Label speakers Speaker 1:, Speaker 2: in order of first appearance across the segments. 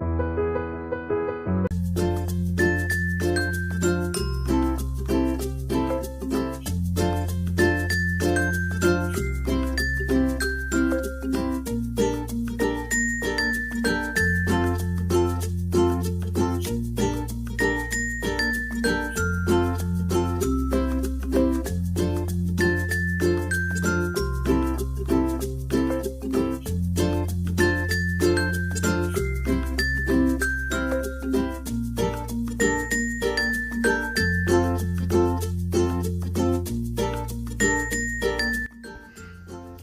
Speaker 1: Thank you.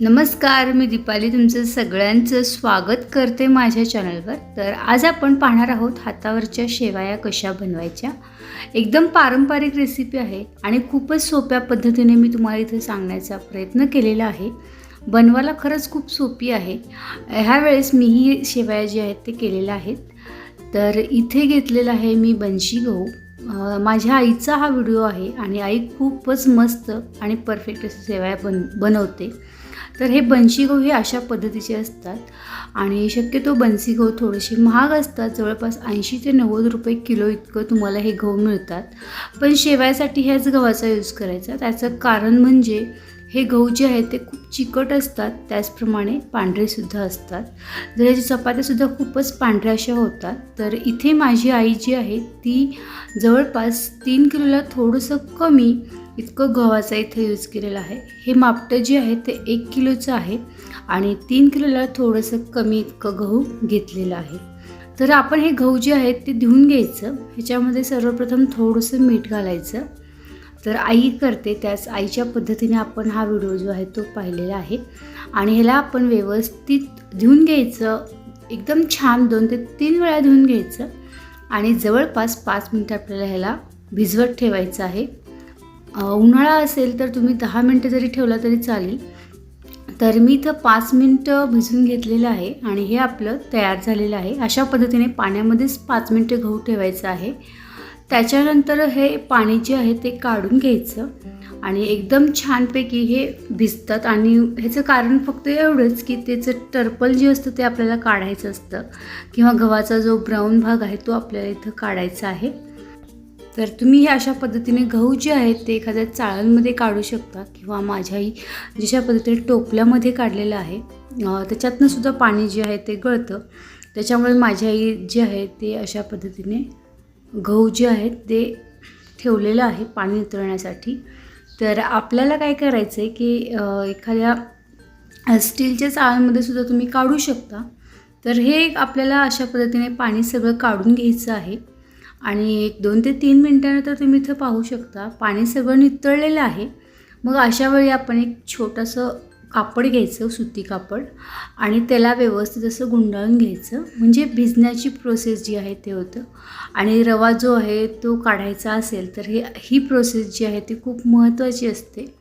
Speaker 1: नमस्कार मी दीपाली तुमचं सगळ्यांचं स्वागत करते माझ्या चॅनलवर. तर आज आपण पाहणार आहोत हातावरच्या शेवाया कशा बनवायच्या. एकदम पारंपरिक रेसिपी आहे आणि खूपच सोप्या पद्धतीने मी तुम्हाला इथे सांगण्याचा प्रयत्न केलेला आहे. बनवायला खरंच खूप सोपी आहे. ह्या वेळेस मीही शेवाया जे आहेत ते केलेल्या आहेत. तर इथे घेतलेलं आहे मी बनशी गहू. माझ्या आईचा हा व्हिडिओ आहे आणि आई खूपच मस्त आणि परफेक्ट शेवाया बन बनवते. तर हे बन्सी गहू हे अशा पद्धतीचे असतात. आणि शक्यतो बन्सी गहू थोडेसे महाग असतात. जवळपास ऐंशी ते नव्वद रुपये किलो इतकं तुम्हाला हे गहू मिळतात. पण शेवायसाठी ह्याच गव्हाचा यूज करायचा. त्याचं कारण म्हणजे हे गहू जे आहेत ते खूप चिकट असतात. त्याचप्रमाणे पांढरेसुद्धा असतात. जर ह्याची चपात्यासुद्धा खूपच पांढऱ्या अशा होतात तर इथे माझी आई जी आहे ती जवळपास तीन किलोला थोडंसं कमी इतकं गव्हाचा इथे यूज केलेलं आहे. हे मापटं जे आहे ते एक किलोचं आहे आणि तीन किलोला थोडंसं कमी इतकं गहू घेतलेलं आहे. तर आपण हे गहू जे आहेत ते धुवून घ्यायचं. ह्याच्यामध्ये सर्वप्रथम थोडंसं मीठ घालायचं. तर आई करते त्याच आईच्या पद्धतीने आपण हा व्हिडिओ जो आहे तो पाहिलेला आहे. आणि ह्याला आपण व्यवस्थित धुवून घ्यायचं. एकदम छान दोन ते तीन वेळा धुवून घ्यायचं. आणि जवळपास पाच मिनटं आपल्याला ह्याला भिजवत ठेवायचं आहे. उन्हाळा असेल तर तुम्ही दहा मिनटं जरी ठेवला तरी चालेल. तर मी इथं पाच मिनटं भिजून घेतलेलं आहे आणि हे आपलं तयार झालेलं आहे. अशा पद्धतीने पाण्यामध्येच पाच मिनटं गहू ठेवायचं आहे. त्याच्यानंतर हे पाणी जे आहे ते काढून घ्यायचं आणि एकदम छानपैकी हे भिजतात. आणि ह्याचं कारण फक्त एवढंच की त्याचं टर्पल जे असतं ते आपल्याला काढायचं असतं. किंवा गव्हाचा जो ब्राऊन भाग आहे तो आपल्याला इथं काढायचा आहे. तर तुम्ही हे अशा पद्धतीने गहू जे आहेत ते एखाद्या चाळणमध्ये काढू शकता किंवा माझ्याही जशा पद्धतीने टोपल्यामध्ये काढलेलं आहे. अं, त्याच्यातनं सुद्धा पाणी जे आहे ते गळतं. त्याच्यामुळे माझ्याही आई जे आहे ते अशा पद्धतीने गहू जे आहेत ते ठेवलेलं आहे पाणी उतरण्यासाठी. तर आपल्याला काय करायचं आहे की एखाद्या स्टीलच्या चाळांमध्ये सुद्धा तुम्ही काढू शकता. तर हे आपल्याला अशा पद्धतीने पाणी सगळं काढून घ्यायचं आहे. आणि एक दोन ते तीन मिनटानंतर तुम्ही इथं पाहू शकता. पाणी सगळं नितळलेलं आहे. मग अशा वेळी आपण एक छोटंसं कापड घ्यायचं सुती कापड. आणि त्याला व्यवस्थित असं गुंडाळून घ्यायचं. म्हणजे भिजण्याची प्रोसेस जी आहे ते होतं. आणि रवा जो आहे तो काढायचा असेल तर हे ही प्रोसेस जी आहे ती खूप महत्त्वाची असते.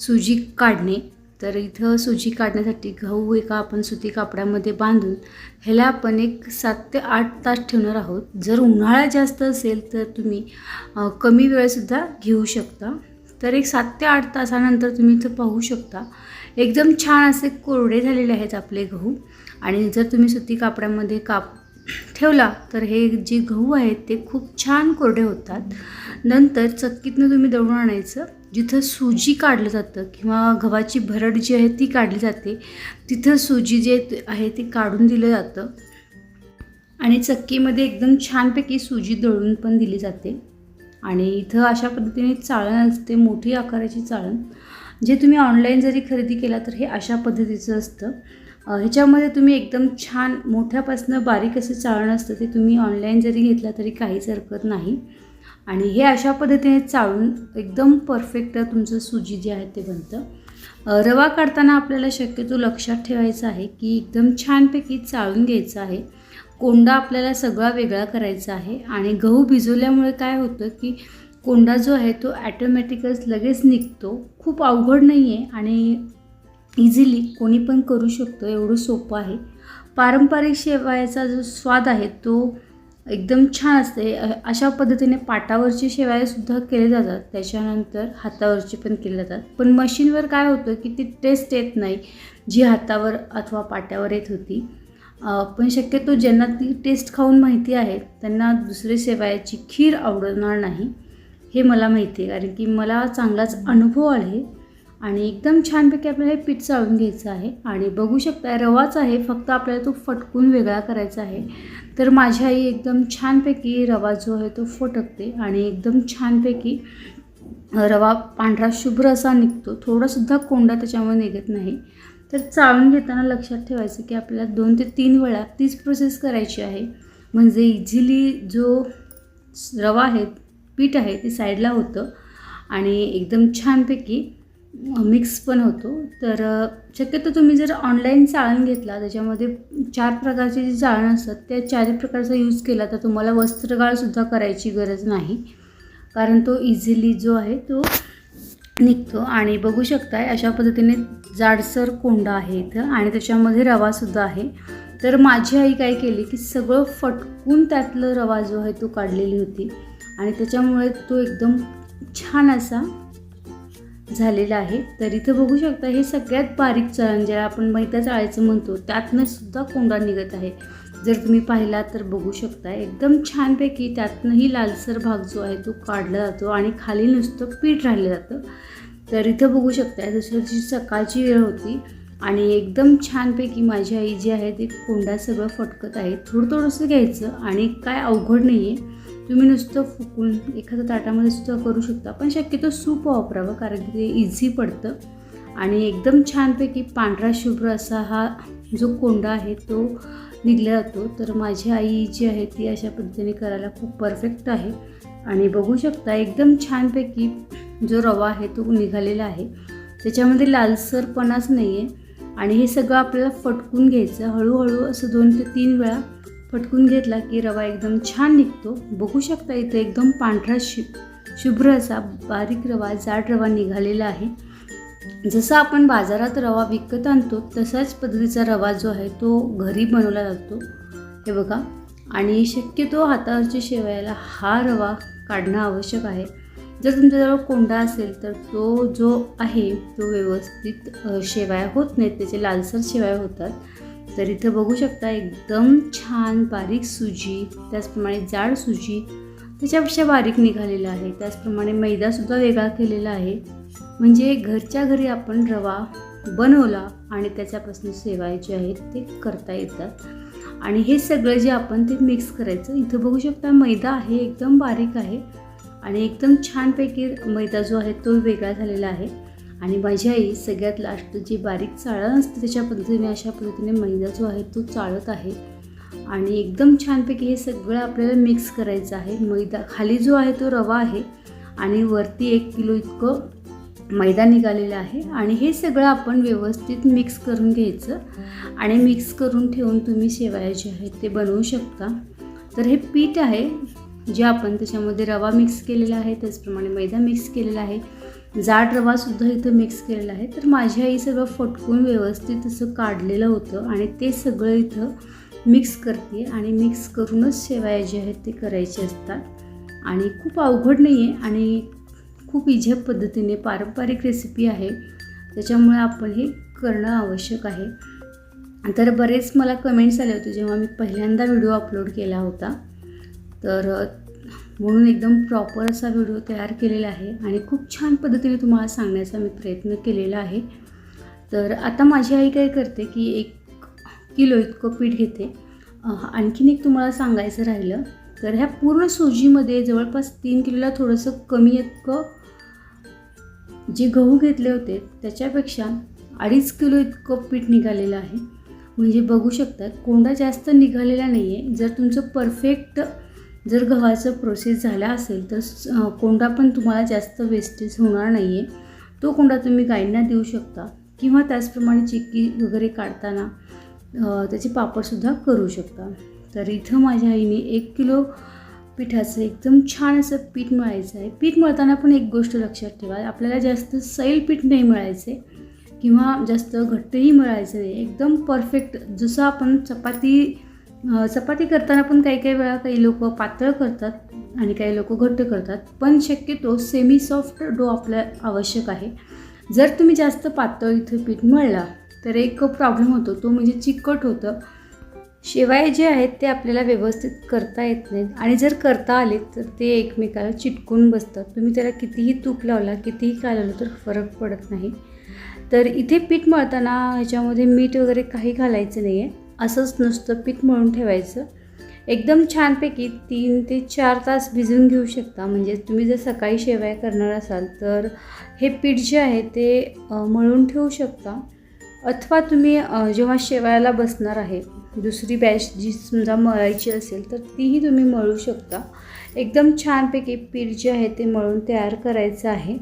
Speaker 1: सुजी काढणे. तर इथं सुजी काढण्यासाठी गहू एका आपण सुती कापडामध्ये बांधून ह्याला आपण एक सात ते आठ तास ठेवणार आहोत. जर उन्हाळा जास्त असेल तर तुम्ही कमी वेळसुद्धा घेऊ शकता. तर एक सात ते आठ तासानंतर तुम्ही इथं पाहू शकता. एकदम छान असे कोरडे झालेले आहेत आपले गहू. आणि जर तुम्ही सुती कापडामध्ये काप ठेवला तर हे जे गहू आहेत ते खूप छान कोरडे होतात. नंतर चक्कीतनं तुम्ही दळून आणायचं. जिथं सुजी काढलं जातं किंवा गव्हाची भरड जी आहे ती काढली जाते तिथं सुजी जे आहे ती काढून दिलं जातं. आणि चक्कीमध्ये एकदम छानपैकी सुजी दळून पण दिली जाते. आणि इथं अशा पद्धतीने चाळण असते मोठी आकाराची चाळण. जे तुम्ही ऑनलाईन जरी खरेदी केला तर हे अशा पद्धतीचं असतं. ह्याच्यामध्ये तुम्ही एकदम छान मोठ्यापासनं बारीक असं चाळण असतं ते तुम्ही ऑनलाईन जरी घेतला तरी काहीच हरकत नाही. आणि हे अशा पद्धतीने चाळून एकदम परफेक्ट तुमचं सुजी जे आहे ते बनतं. रवा काढताना आपल्याला शक्यतो लक्षात ठेवायचं आहे की एकदम छानपैकी चाळून घ्यायचं आहे. कोंडा आपल्याला सगळा वेगळा करायचा आहे आणि गहू भिजवल्यामुळे काय होतं की कोंडा जो आहे तो ॲटोमॅटिकच लगेच निघतो. खूप अवघड नाही आहे आणि इझिली कोणी पण करू शकतो एवढं सोपं आहे. पारंपरिक शेवायाचा जो स्वाद आहे तो एकदम छान असते. अशा पद्धतीने पाटावरचे शेवायसुद्धा केले जातात. त्याच्यानंतर हातावरचे पण केले जातात. पण मशीनवर काय होतं की ती टेस्ट येत नाही जी हातावर अथवा पाट्यावर येत होती. पण शक्यतो ज्यांना ती टेस्ट खाऊन माहिती आहे त्यांना दुसरे शेवयाची खीर आवडणार नाही हे मला माहिती आहे. कारण की मला चांगलाच अनुभव आहे. आणि एकदम छानपैकी आपल्याला हे पीठ चाळून घ्यायचं आहे. आणि बघू शकता रवाच आहे फक्त आपल्याला तो फटकून वेगळा करायचा आहे. तर माझी आई एकदम छानपैकी रवा जो आहे तो फटकते आणि एकदम छानपैकी रवा पांढरा शुभ्र असा निघतो. थोडासुद्धा कोंडा त्याच्यामुळे निघत नाही. तर चाळून घेताना लक्षात ठेवायचं की आपल्याला दोन ते तीन वेळा तीच प्रोसेस करायची आहे. म्हणजे इझिली जो रवा आहे पीठ आहे ते साईडला होतं. आणि एकदम छानपैकी मिक्स पण होतो. तर शक्यतो तुम्ही जर ऑनलाईन चाळण घेतला त्याच्यामध्ये चार प्रकारचे जे चाळण असतात त्या चारही प्रकारचा यूज केला तर तुम्हाला वस्त्रगाळसुद्धा करायची गरज नाही. कारण तो इझिली जो आहे तो निघतो. आणि बघू शकताय अशा पद्धतीने जाडसर कोंडा आहे इथं आणि त्याच्यामध्ये रवासुद्धा आहे. तर माझी आई काय केली की सगळं फटकून त्यातलं रवा जो आहे तो काढलेली होती. आणि त्याच्यामुळे तो एकदम छान असा झालेलं आहे. तर इथं बघू शकता हे सगळ्यात बारीक चळण ज्याला आपण मैदा चाळायचं म्हणतो त्यातनं सुद्धा कोंडा निघत आहे. जर तुम्ही पाहिला तर बघू शकता एकदम छानपैकी त्यातनंही लालसर भाग जो आहे तो काढला जातो आणि खाली नुसतं पीठ राहिलं जातं. तर इथं बघू शकता दुसऱ्या दिवशी सकाळची वेळ होती आणि एकदम छानपैकी माझी आई जी आहे ती कोंडा सगळं फटकत आहे. थोडं थोडंसं घ्यायचं आणि काय अवघड नाही आहे तुम्ही नुसतं फुकून एखाद्या ताटामध्ये सुद्धा करू शकता. पण शक्यतो सूप वापरावं कारण की ते इझी पडतं. आणि एकदम छानपैकी पांढरा शुभ्र असा हा जो कोंडा आहे तो निघला जातो. तर माझी आई जी आहे ती अशा पद्धतीने करायला खूप परफेक्ट आहे. आणि बघू शकता एकदम छानपैकी जो रवा आहे तो निघालेला आहे. त्याच्यामध्ये लालसरपणाच नाही आहे आणि हे सगळं आपल्याला फटकून घ्यायचं. हळूहळू असं दोन ते तीन वेळा फटकून घेतला की रवा एकदम छान निघतो. बघू शकता इथे एकदम पांढरा शि शुभ्र असा बारीक रवा जाड रवा निघालेला आहे. जसं आपण बाजारात रवा विकत आणतो तसाच पद्धतीचा रवा जो आहे तो घरी बनवला जातो. हे बघा. आणि शक्यतो हातावरच्या शेवयाला हा रवा काढणं आवश्यक आहे. जर तुमच्याजवळ कोंडा असेल तर तो जो आहे तो व्यवस्थित शेवाया होत नाहीत. त्याचे लालसर शेवाया होतात. तर इथं बघू शकता एकदम छान बारीक सुजी त्याचप्रमाणे जाड सुजी त्याच्यापेक्षा बारीक निघालेला आहे. त्याचप्रमाणे मैदासुद्धा वेगळा केलेला आहे. म्हणजे घरच्या घरी आपण रवा बनवला आणि त्याच्यापासून सेवाय जे आहेत ते करता येतात. आणि हे सगळं जे आपण ते मिक्स करायचं इथं बघू शकता मैदा आहे एकदम बारीक आहे. आणि एकदम छानपैकी मैदा जो आहे तो वेगळा झालेला आहे. आणि माझी आई सगळ्यात लास्ट जी बारीक चाळण असते त्याच्या पद्धतीने अशा पद्धतीने मैदा जो आहे तो चाळत आहे. आणि एकदम छानपैकी हे सगळं आपल्याला मिक्स करायचं आहे. मैदा खाली जो आहे तो रवा आहे आणि वरती एक किलो इतकं मैदा निघालेला आहे. आणि हे सगळं आपण व्यवस्थित मिक्स करून घ्यायचं. आणि मिक्स करून ठेवून तुम्ही शेवया जे आहेत ते बनवू शकता. तर हे पीठ आहे जे आपण त्याच्यामध्ये रवा मिक्स केलेला आहे. त्याचप्रमाणे मैदा मिक्स केलेला आहे. जाड रवासुद्धा इथं मिक्स केलेला आहे. तर माझी आई सगळं फटकून व्यवस्थित असं काढलेलं होतं आणि ते सगळं इथं मिक्स करते आणि मिक्स करूनच शेवया जे आहेत ते करायचे असतात. आणि खूप अवघड नाही आहे आणि खूप इझ्या पद्धतीने पारंपरिक रेसिपी आहे. त्याच्यामुळे आपण हे करणं आवश्यक आहे. तर बरेच मला कमेंट्स आले होते जेव्हा मी पहिल्यांदा व्हिडिओ अपलोड केला होता. तर म्हणून एकदम प्रॉपर असा व्हिडिओ तयार केलेला आहे. आणि खूप छान पद्धतीने तुम्हाला सांगण्याचा मी प्रयत्न केलेला आहे. तर आता माझी आई काय करते की एक किलो इतकं पीठ घेते. आणखीन एक तुम्हाला सांगायचं राहिलं तर ह्या पूर्ण सुजीमध्ये जवळपास तीन किलोला थोडंसं कमी इतकं जे गहू घेतले होते त्याच्यापेक्षा अडीच किलो इतकं पीठ निघालेलं आहे. म्हणजे बघू शकता कोंडा जास्त निघालेला नाही आहे जर तुमचं परफेक्ट जर गव्हाचं प्रोसेस झाला असेल तर कोंडा पण तुम्हाला जास्त वेस्टेज होणार नाही आहे तो कोंडा तुम्ही गायींना देऊ शकता किंवा त्याचप्रमाणे चिक्की वगैरे काढताना त्याचे पापडसुद्धा करू शकता. तर इथं माझ्या आईने एक किलो पिठाचं एकदम छान असं पीठ मळायचं आहे. पीठ मळताना पण एक गोष्ट लक्षात ठेवा आपल्याला जास्त सैल पीठ नाही मिळायचे किंवा जास्त घट्टही मिळायचं नाही. एकदम परफेक्ट जसं आपण चपाती चपाती करताना पण काही काही वेळा काही लोक पातळ करतात आणि काही लोक घट्ट करतात. पण शक्यतो सेमी सॉफ्ट डो आपल्या आवश्यक आहे. जर तुम्ही जास्त पातळ इथं पीठ मळला तर एक प्रॉब्लेम होतो. तो म्हणजे चिकट होतं. शिवाय जे आहेत ते आपल्याला व्यवस्थित करता येत नाहीत. आणि जर करता आले तर ते एकमेकाला चिटकून बसतात. तुम्ही त्याला कितीही तूप लावला कितीही काय लावलं तर फरक पडत नाही. तर इथे पीठ मळताना ह्याच्यामध्ये मीठ वगैरे काही घालायचं नाही आहे असंच नुसतं पीठ मळून ठेवायचं. एकदम छानपैकी तीन ते चार तास भिजवून घेऊ शकता. म्हणजे तुम्ही जर सकाळी शेवया करणार असाल तर हे पीठ जे आहे ते मळून ठेवू शकता. अथवा तुम्ही जेव्हा शेवयाला बसणार आहे दुसरी बॅच जी समजा मळायची असेल तर तीही तुम्ही मळू शकता. एकदम छानपैकी पीठ जे आहे ते मळून तयार करायचं आहे.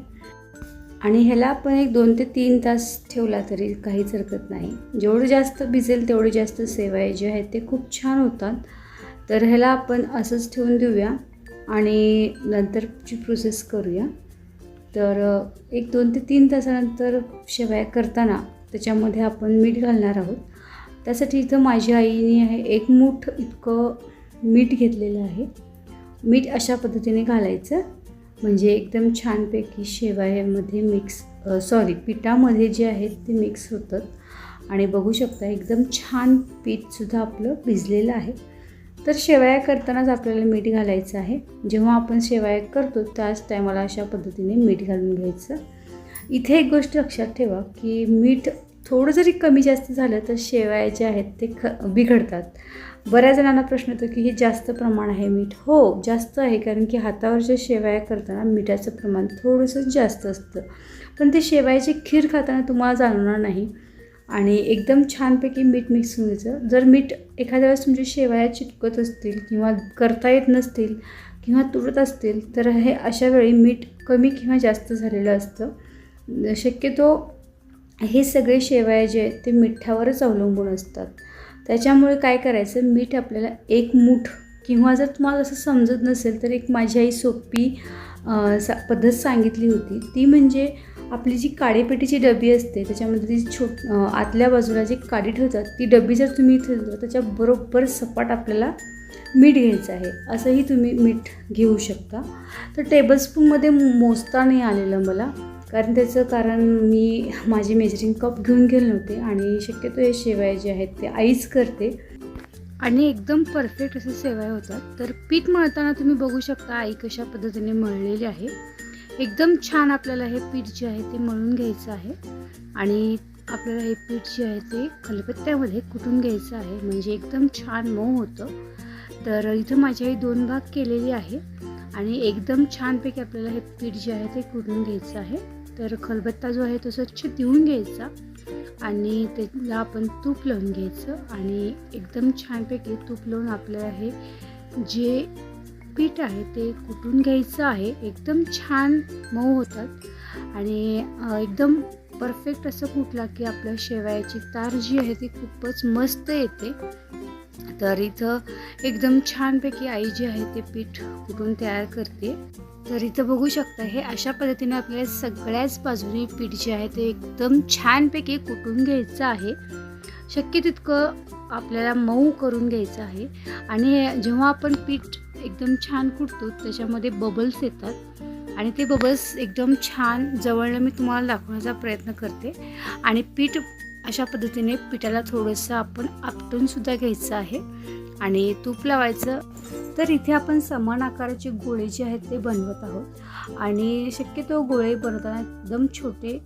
Speaker 1: आणि ह्याला आपण एक दोन ते तीन तास ठेवला तरी काहीच हरकत नाही. जेवढं जास्त भिजेल तेवढे जास्त सेवाय जे आहेत ते खूप छान होतात. तर ह्याला आपण असंच ठेवून देऊया आणि नंतरची प्रोसेस करूया. तर एक दोन ते तीन तासानंतर शेवया करताना त्याच्यामध्ये आपण मीठ घालणार आहोत. त्यासाठी इथं माझ्या आईने आहे एक मूठ इतकं मीठ घेतलेलं आहे. मीठ अशा पद्धतीने घालायचं. म्हणजे एकदम छानपैकी शेवयामध्ये मिक्स सॉरी पिठामध्ये जे आहेत ते मिक्स होतात आणि बघू शकता एकदम छान पीठसुद्धा आपलं भिजलेलं आहे. तर शेवया करतानाच आपल्याला मीठ घालायचं आहे. जेव्हा आपण शेवया करतो त्याच टायमाला अशा पद्धतीने मीठ घालून घ्यायचं. इथे एक गोष्ट लक्षात ठेवा की मीठ थोडं जरी कमी जास्त झालं तर शेवया जे आहेत ते ख बिघडतात. बऱ्याच जणांना प्रश्न येतो की हे जास्त प्रमाण आहे मीठ? हो जास्त आहे कारण की हातावरच्या शेवया करताना मिठाचं प्रमाण थोडंसं जास्त असतं. पण ते शेवयाची खीर खाताना तुम्हाला जाणवणार नाही. आणि एकदम छानपैकी मीठ मिक्स होऊन घ्यायचं जर मीठ एखाद्या वेळेस तुमच्या शेवया चिटकत असतील किंवा करता येत नसतील किंवा तुटत असतील तर हे अशा वेळी मीठ कमी किंवा जास्त झालेलं असतं. शक्यतो हे सगळे शेवया जे आहेत ते मिठावरच अवलंबून असतात. त्याच्यामुळे काय करायचं? मीठ आपल्याला एक मूठ किंवा जर तुम्हाला असं समजत नसेल तर एक माझी आई सोपी सा पद्धत सांगितली होती. ती म्हणजे आपली जी काळेपेटीची डबी असते त्याच्यामध्ये ती छोट आतल्या बाजूला जी काडी ठेवतात ती डबी जर तुम्ही इथे ठेवली तर त्याच्याबरोबर सपाट आपल्याला मीठ घ्यायचं आहे. असंही तुम्ही मीठ घेऊ शकता. तर टेबलस्पूनमध्ये मोजता नाही आलेलं मला. कारण त्याचं कारण मी माझे मेजरिंग कप घेऊन गेले नव्हते आणि शक्यतो हे शेवाय जे आहेत ते आईच करते. आणि एकदम परफेक्ट असे सेवाय होतात. तर पीठ मळताना तुम्ही बघू शकता आई कशा पद्धतीने मळलेली आहे. एकदम छान आपल्याला हे पीठ जे आहे ते मळून घ्यायचं आहे. आणि आपल्याला हे पीठ जे आहे ते खलबत्त्यामध्ये कुटून घ्यायचं आहे. म्हणजे एकदम छान मऊ होतं. तर इथं माझी आई दोन भाग केलेली आहे. आणि एकदम छानपैकी आपल्याला हे पीठ जे आहे ते कुटून घ्यायचं आहे. तर खलबत्ता जो आहे तो स्वच्छ धुवून घ्यायचा आणि त्याला आपण तूप लावून घ्यायचं आणि एकदम छानपैकी तूप लावून आपलं हे जे पीठ आहे ते कुटून घ्यायचं आहे. एकदम छान मऊ होतात आणि एकदम परफेक्ट असं कुटला की आपल्या शेवयाची तार जी आहे ती खूपच मस्त येते. तर इथं एकदम छानपैकी आई जी आहे ते पीठ कुटून तयार करते. तर इथं बघू शकता हे अशा पद्धतीने आपल्याला सगळ्याच बाजूने पीठ जे आहे ते एकदम छानपैकी कुटून घ्यायचं आहे. शक्य तितकं आपल्याला मऊ करून घ्यायचं आहे. आणि जेव्हा आपण पीठ एकदम छान कुटतो त्याच्यामध्ये बबल्स येतात. आणि ते बबल्स एकदम छान जवळनं मी तुम्हाला दाखवण्याचा प्रयत्न करते. आणि पीठ अशा पद्धतीने पिठाला थोडंसं आपण आपटून सुद्धा घ्यायचं आहे. आणि तूप लावायचं. तर इथे आपण समान आकाराचे गोळे जे आहेत ते बनवत आहोत. आणि शक्यतो गोळे बनवताना एकदम छोटे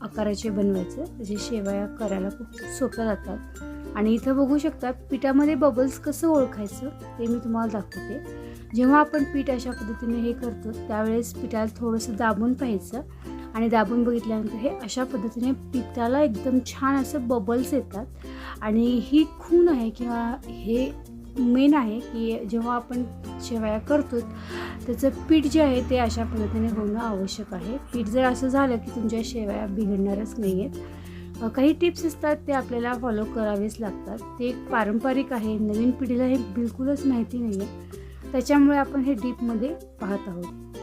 Speaker 1: आकाराचे बनवायचे. त्याचे शेवया करायला खूप सोप्या जातात. आणि इथं बघू शकता पिठामध्ये बबल्स कसं ओळखायचं ते मी तुम्हाला दाखवते. जेव्हा आपण पीठ अशा पद्धतीने हे करतो त्यावेळेस पिठाला थोडंसं दाबून पाहायचं. आणि दाबून बघितल्यानंतर हे अशा पद्धतीने पिठाला एकदम छान असं बबल्स येतात. आणि ही खून आहे किंवा हे मेन आहे की जेव्हा आपण शेवया करतो त्याचं पीठ जे आहे ते अशा पद्धतीने होणं आवश्यक आहे. पीठ जर असं झालं की तुमच्या शेवया बिघडणारच नाही आहेत काही टिप्स असतात ते आपल्याला फॉलो करावेच लागतात. ते एक पारंपरिक आहे नवीन पिढीला हे बिलकुलच माहिती नाही आहे त्याच्यामुळे आपण हे डीपमध्ये पाहत आहोत.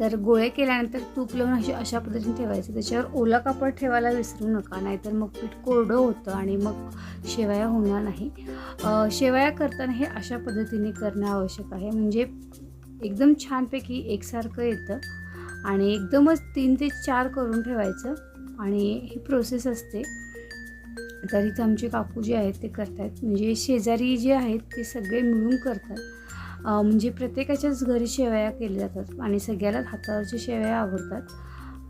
Speaker 1: तर गोळे केल्यानंतर तूप लावून अशी अशा पद्धतीने ठेवायचं. त्याच्यावर ओला कापड ठेवायला विसरू नका नाहीतर मग पीठ कोरडं होतं आणि मग शेवया होणार नाही. शेवया करताना हे अशा पद्धतीने करणं आवश्यक आहे. म्हणजे एकदम छानपैकी एकसारखं येतं आणि एकदमच तीन ते चार करून ठेवायचं आणि ही प्रोसेस असते. तर इथं आमचे काकू जे आहेत ते करतात म्हणजे शेजारी जे आहेत ते सगळे मिळून करतात. म्हणजे प्रत्येकाच्याच घरी शेवया केल्या जातात आणि सगळ्यालाच हातावरच्या शेवया आवडतात.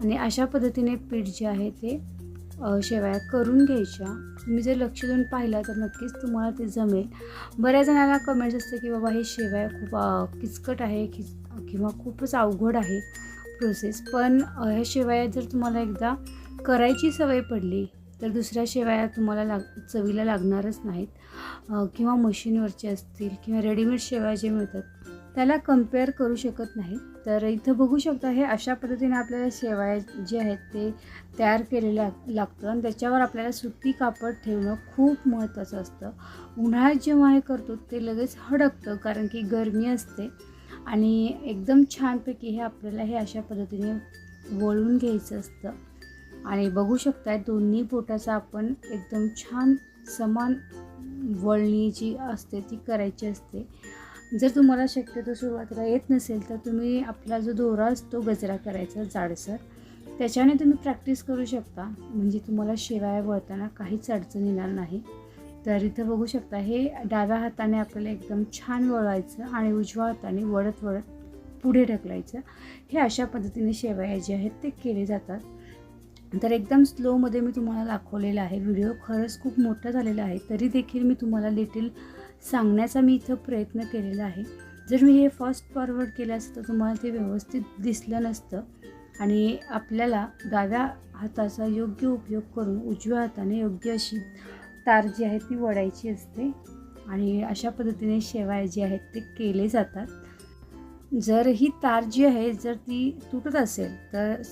Speaker 1: आणि अशा पद्धतीने पीठ जे आहे ते शेवया करून घ्यायच्या. तुम्ही जर लक्ष देऊन पाहिला तर नक्कीच तुम्हाला ते जमेल. बऱ्याच जणांना कमेंट्स असते की बाबा हे शेवया खूप किचकट आहे कि किंवा खूपच अवघड आहे प्रोसेस पण ह्या शेवया जर तुम्हाला एकदा करायची सवय पडली तर दुसऱ्या शेवया तुम्हाला लाग चवीला लागणारच नाहीत. किंवा मशीनवरचे असतील किंवा रेडीमेड शेवया जे मिळतात त्याला कंपेअर करू शकत नाही तर इथं बघू शकता हे अशा पद्धतीने आपल्याला शेवाय जे आहेत ते तयार केलेले लागतं. आणि त्याच्यावर आपल्याला सुती कापड ठेवणं खूप महत्त्वाचं असतं. उन्हाळ्यात जेव्हा हे करतो ते लगेच हडकतं कारण की गरमी असते. आणि एकदम छानपैकी हे आपल्याला हे अशा पद्धतीने वळून घ्यायचं असतं. आणि बघू शकताय दोन्ही बोटाचा आपण एकदम छान समान वळणी जी असते ती करायची असते. जर तुम्हाला शक्यतो सुरुवातीला येत नसेल तर तुम्ही आपला जो दोरा असतो गजरा करायचा जाडसर त्याच्याने तुम्ही प्रॅक्टिस करू शकता. म्हणजे तुम्हाला शेवाया वळताना काहीच अडचण येणार नाही. तर इथं बघू शकता हे डाव्या हाताने आपल्याला एकदम छान वळवायचं आणि उजव्या हाताने वळत वळत पुढे ढकलायचं. हे अशा पद्धतीने शेवया जे आहेत ते केले जातात. तर एकदम स्लोमध्ये मी तुम्हाला दाखवलेला आहे. व्हिडिओ खरंच खूप मोठा झालेला आहे. तरी देखील मी तुम्हाला लिटिल सांगण्याचा मी इथं प्रयत्न केलेला आहे. जर मी हे फास्ट फॉरवर्ड केलं असतं तर तुम्हाला ते व्यवस्थित दिसलं नसतं. आणि आपल्याला डाव्या हाताचा योग्य उपयोग करून उजव्या हाताने योग्य अशी तार जी आहे ती वडायची असते. आणि अशा पद्धतीने शेवाय जे आहेत ते केले जातात. जर ही तार जी आहे जर ती तुटत असेल तर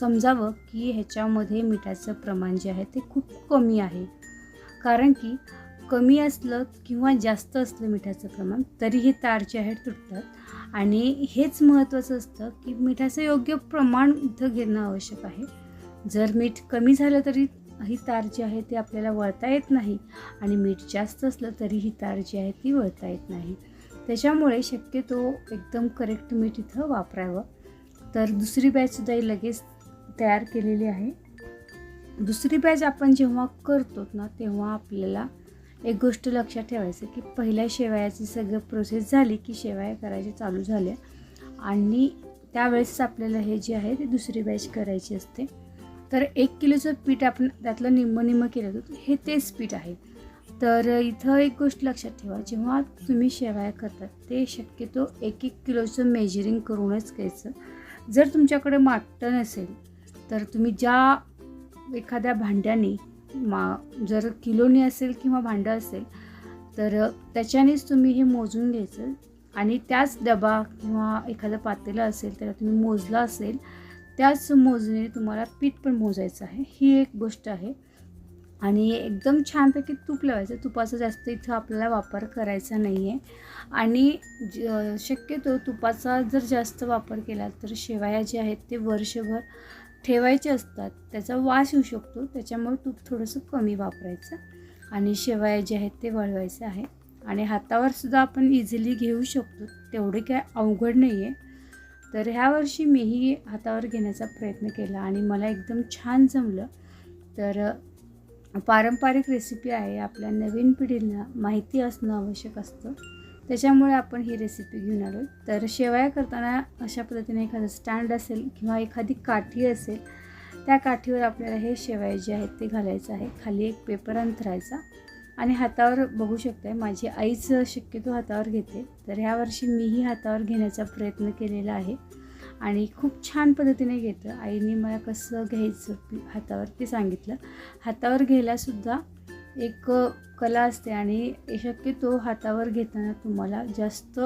Speaker 1: समजावं की ह्याच्यामध्ये मिठाचं प्रमाण जे आहे ते खूप कमी आहे. कारण की कमी असलं किंवा जास्त असलं मिठाचं प्रमाण तरीही तार जे आहे तुटतात. आणि हेच महत्त्वाचं असतं की मिठाचं योग्य प्रमाण इथं घेणं आवश्यक आहे. जर मीठ कमी झालं तरी ही तार जी आहे ती आपल्याला वळता येत नाही आणि मीठ जास्त असलं तरी ही तार जी आहे ती वळता येत नाही. त्याच्यामुळे शक्यतो एकदम करेक्ट मीठ इथं वापरावं. तर दुसरी बॅचसुद्धा ही लगेच तयार केलेली आहे. दुसरी बॅच आपण जेव्हा करतो ना तेव्हा आपल्याला एक गोष्ट लक्षात ठेवायचं की पहिल्या शेवयाची सगळं प्रोसेस झाली की शेवया करायची चालू झाल्या आणि त्यावेळेस आपल्याला हे जे आहे ते दुसरी बॅच करायची असते. तर एक किलोचं पीठ आपण त्यातलं निम्म निम्म केलं होतं हे तेच पीठ आहे. तर इथं एक गोष्ट लक्षात ठेवा. जेव्हा तुम्ही शेवया करतात ते शक्यतो एक एक किलोचं मेजरिंग करूनच घ्यायचं. जर तुमच्याकडे माट्टं नसेल तर तुम्ही ज्या एखाद्या भांड्याने मा जर किलोनी असेल किंवा भांडं असेल तर त्याच्यानेच तुम्ही हे मोजून घ्यायचं. आणि त्याच डबा किंवा एखादं पातेलं असेल त्याला तुम्ही मोजलं असेल त्याच मोजणीने तुम्हाला पीठ पण मोजायचं आहे. ही एक गोष्ट आहे. आणि एकदम छानपैकी तूप लावायचं. तुपाचा जास्त इथं आपल्याला वापर करायचा नाही आहे आणि ज शक्यतो तुपाचा जर जास्त वापर केला तर शेवाया जे आहेत ते वर्षभर ठेवायचे असतात त्याचा वास येऊ शकतो त्याच्यामुळे तूप थोडंसं कमी वापरायचं आणि शेवया जे आहेत ते वळवायचं आहे. आणि हातावर सुद्धा आपण इझिली घेऊ शकतो तेवढे काय अवघड नाही आहे तर ह्या वर्षी मीही हातावर घेण्याचा प्रयत्न केला आणि मला एकदम छान जमलं. तर पारंपरिक रेसिपी आहे आपल्या नवीन पिढीला माहिती असणं आवश्यक असतं. त्याच्यामुळे आपण ही रेसिपी घेऊन आलो तर शेवया करताना अशा पद्धतीने एखादं स्टँड असेल किंवा एखादी काठी असेल त्या काठीवर आपल्याला हे शेवया जे आहेत ते घालायचं आहे. खाली एक पेपर अंथरायचा आणि हातावर बघू शकताय माझी आईच शक्यतो हातावर घेते. तर ह्या वर्षी मीही हातावर घेण्याचा प्रयत्न केलेला आहे आणि खूप छान पद्धतीने घेतं आईने मला कसं घ्यायचं हातावर ते सांगितलं. हातावर घ्यायलासुद्धा एक कला असते आणि शक्यतो हातावर घेताना तुम्हाला जास्त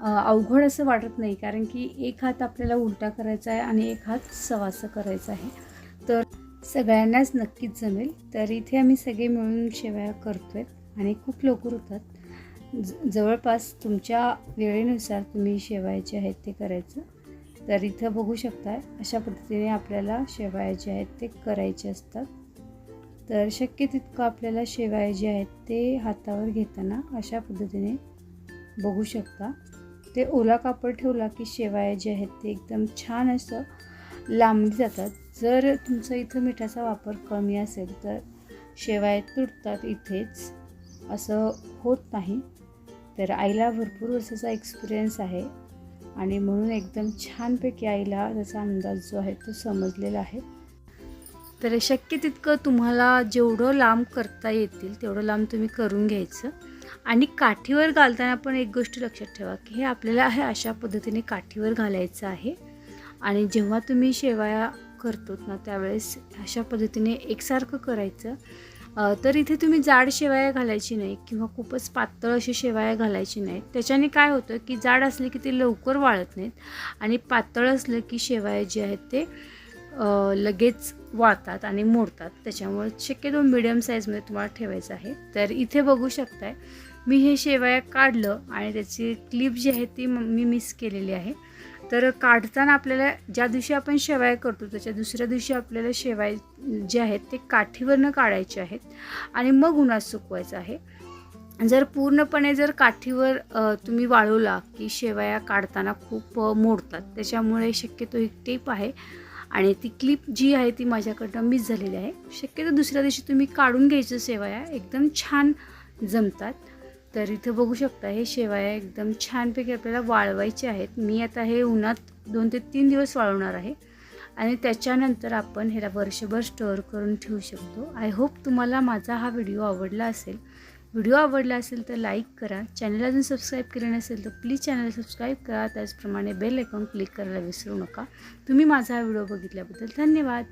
Speaker 1: अवघड असं वाटत नाही. कारण की एक हात आपल्याला उलटा करायचा आहे आणि एक हात सवासं करायचा आहे. तर सगळ्यांनाच नक्कीच जमेल. तर इथे आम्ही सगळे मिळून शेवया करतो आहेत आणि खूप लवकर होतात. ज जवळपास तुमच्या वेळेनुसार तुम्ही शेवया जे आहेत ते करायचं. तर इथं बघू शकता अशा पद्धतीने आपल्याला शेवया जे आहेत ते करायचे असतात. तर शक्य तितकं आपल्याला शेवया जे आहेत ते हातावर घेताना अशा पद्धतीने बघू शकता. ते ओला कापड ठेवला की शेवया जे आहेत ते एकदम छान असं लांबली जातात. जर तुमचा इथं मिठाचा वापर कमी असेल तर शेवाया तुटतात इथेच. असं होत नाही. तर आईला भरपूर वर्षाचा एक्सपिरियन्स आहे आणि म्हणून एकदम छानपैकी आईला त्याचा अंदाज जो आहे तो समजलेला आहे. तर शक्य तितकं तुम्हाला जेवढं लांब करता येतील तेवढं लांब तुम्ही करून घ्यायचं. आणि काठीवर घालताना पण एक गोष्ट लक्षात ठेवा की हे आपल्याला हे अशा पद्धतीने काठीवर घालायचं आहे. आणि जेव्हा तुम्ही शेवाया करतोत ना त्यावेळेस अशा पद्धतीने एकसारखं करायचं. तर इथे तुम्ही जाड शेवाया घालायची नाही किंवा खूपच पातळ अशी शेवाया घालायची नाहीत त्याच्याने काय होतं की जाड असले की ते लवकर वाळत नाहीत आणि पातळ असलं की शेवाया जे आहेत ते लगेच वाळतात आणि मोडतात. त्याच्यामुळे शक्यतो मिडियम साईजमध्ये तुम्हाला ठेवायचं आहे. तर इथे बघू शकताय मी हे शेवया काढलं आणि त्याची क्लिप जी आहे ती म- मी मिस केलेली आहे. तर काढताना आपल्याला ज्या दिवशी आपण शेवया करतो त्याच्या दुसऱ्या दिवशी आपल्याला शेवाय जे आहेत ते काठीवरनं काढायचे आहेत आणि मग उन्हात सुकवायचं आहे. जर पूर्णपणे जर काठीवर तुम्ही वाळवला की शेवया काढताना खूप मोडतात त्याच्यामुळे शक्यतो एक टेप आहे. आणि ती क्लिप जी आहे ती माझ्याकडनं मिस झालेली आहे. शक्यतो दुसऱ्या दिवशी तुम्ही काढून घ्यायचं शेवया एकदम छान जमतात. तर इथं बघू शकता हे शेवया एकदम छानपैकी आपल्याला वाळवायचे आहेत. मी आता हे उन्हात दोन ते तीन दिवस वाळवणार आहे. आणि त्याच्यानंतर आपण ह्याला वर्षभर स्टोअर करून ठेवू शकतो. आय होप तुम्हाला माझा हा व्हिडिओ आवडला असेल. व्हिडिओ आवडला असेल तर लाईक करा. चॅनल अजून सबस्क्राईब केलं नसेल तर प्लीज चॅनल सबस्क्राईब करा. त्याचप्रमाणे बेल आयकॉन क्लिक करायला विसरू नका. तुम्ही माझा हा व्हिडिओ बघितल्याबद्दल धन्यवाद.